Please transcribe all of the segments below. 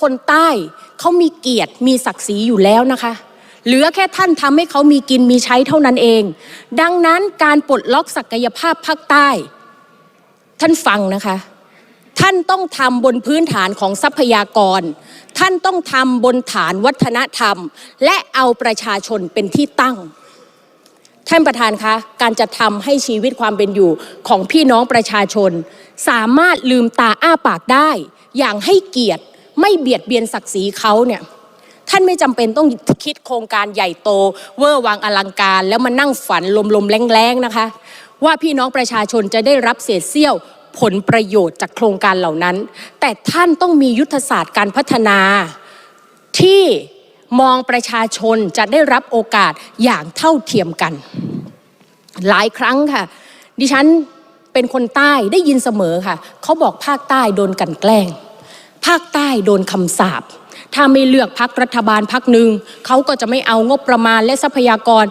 คนใต้เขามีเกียรติมีศักดิ์ศรีอยู่แล้วนะคะ เหลือแค่ท่านทำให้เขามีกินมีใช้เท่านั้นเอง ดังนั้นการปลดล็อกศักยภาพภาคใต้ ท่านฟังนะคะ ท่านต้องทำบนพื้นฐานของทรัพยากร ท่านต้องทำบนฐานวัฒนธรรม และเอาประชาชนเป็นที่ตั้งท่านประธานคะ การจะทำให้ชีวิตความเป็นอยู่ของพี่น้องประชาชน สามารถลืมตาอ้าปากได้ อย่างให้เกียรติ ไม่เบียดเบียนศักดิ์ศรีเขาเนี่ยท่านไม่จำเป็นต้องคิดโครงการใหญ่โต เวอร์วังอลังการ แล้วมานั่งฝันลมๆแรงๆนะคะ ว่าพี่น้องประชาชนจะได้รับเศษเสี้ยวผลประโยชน์จากโครงการเหล่านั้น แต่ท่านต้องมียุทธศาสตร์การพัฒนา ที่มองประชาชนจะได้รับโอกาสอย่างเท่าเทียมกัน หลายครั้งค่ะ ดิฉันเป็นคนใต้ได้ยินเสมอค่ะ เขาบอกภาคใต้โดนกันแกล้ง ภาคใต้โดนคำสาปถ้าไม่เลือกพักรัฐบาลพักหนึ่งเขาก็จะไม่เอางบประมาณและทรัพยากร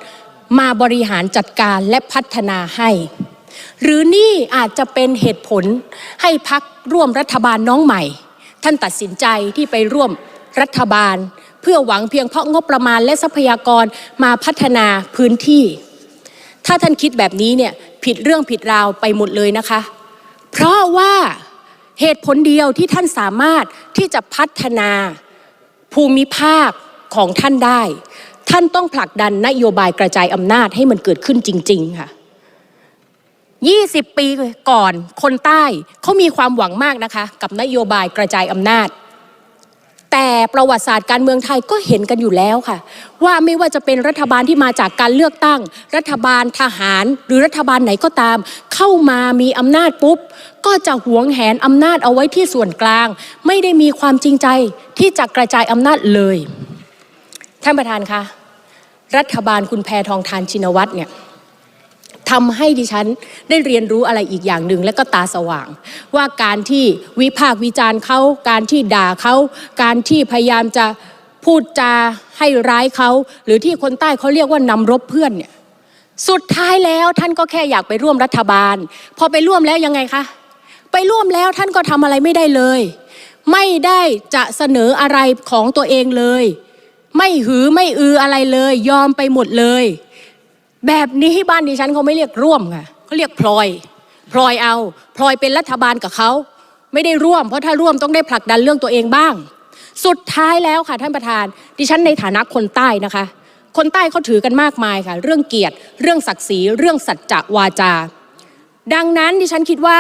มาบริหารจัดการและพัฒนาให้ หรือนี่อาจจะเป็นเหตุผลให้พักร่วมรัฐบาลน้องใหม่ ท่านตัดสินใจที่ไปร่วมรัฐบาล เพื่อหวังเพียงเพราะงบประมาณและทรัพยากรมาพัฒนาพื้นที่ ถ้าท่านคิดแบบนี้เนี่ยผิดเรื่องผิดราวไปหมดเลยนะคะ เพราะว่า เหตุผลเดียวที่ท่านสามารถที่จะพัฒนาภูมิภาคของท่านได้ ท่านต้องผลักดันนโยบายกระจายอำนาจให้มันเกิดขึ้นจริง ๆ ค่ะ20 ปีก่อนคนใต้เขามีความหวังมากนะคะ กับนโยบายกระจายอำนาจ ประวัติศาสตร์การเมืองไทยก็เห็นกันอยู่แล้วค่ะ ว่าไม่ว่าจะเป็นรัฐบาลที่มาจากการเลือกตั้ง รัฐบาลทหาร หรือรัฐบาลไหนก็ตาม เข้ามามีอำนาจปุ๊บ ก็จะหวงแหนอำนาจเอาไว้ที่ส่วนกลาง ไม่ได้มีความจริงใจที่จะกระจายอำนาจเลยท่านประธานคะรัฐบาลคุณแพทองทานชินวัตรเนี่ย ทำให้ดิฉันได้เรียนรู้อะไรอีกอย่างหนึ่งและก็ตาสว่าง ว่าการที่วิพากษ์วิจารณ์เขาการที่ด่าเขาการที่พยายามจะพูดจาให้ร้ายเขาหรือที่คนใต้เขาเรียกว่านำรบเพื่อนเนี่ยสุดท้ายแล้วท่านก็แค่อยากไปร่วมรัฐบาล พอไปร่วมแล้วยังไงคะไปร่วมแล้วท่านก็ทำอะไรไม่ได้เลย ไม่ได้จะเสนออะไรของตัวเองเลย ไม่หือไม่อืออะไรเลย ยอมไปหมดเลย แบบนี้บ้านดิฉันเขาไม่เรียกร่วมค่ะเขาเรียกพลอย พลอยเอา พลอยเป็นรัฐบาลกับเขาไม่ได้ร่วม เพราะถ้าร่วมต้องได้ผลักดันเรื่องตัวเองบ้าง สุดท้ายแล้วค่ะท่านประธาน ดิฉันในฐานะคนใต้นะคะ คนใต้เขาถือกันมากมายค่ะ เรื่องเกียรติ เรื่องศักดิ์ศรี เรื่องสัจจะวาจา ดังนั้นดิฉันคิดว่า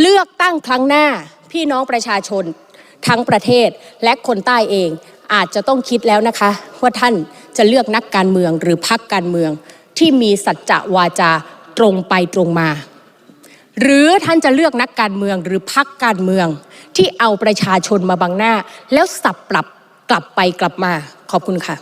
เลือกตั้งครั้งหน้าพี่น้องประชาชนทั้งประเทศและคนใต้เองอาจจะต้องคิดแล้วนะคะ ว่าท่านจะเลือกนักการเมืองหรือพรรคการเมือง ที่มีสัจจะวาจาตรงไปตรงมา หรือท่านจะเลือกนักการเมืองหรือพรรคการเมืองที่เอาประชาชนมาบังหน้า แล้วสับปรับกลับไปกลับมาขอบคุณค่ะ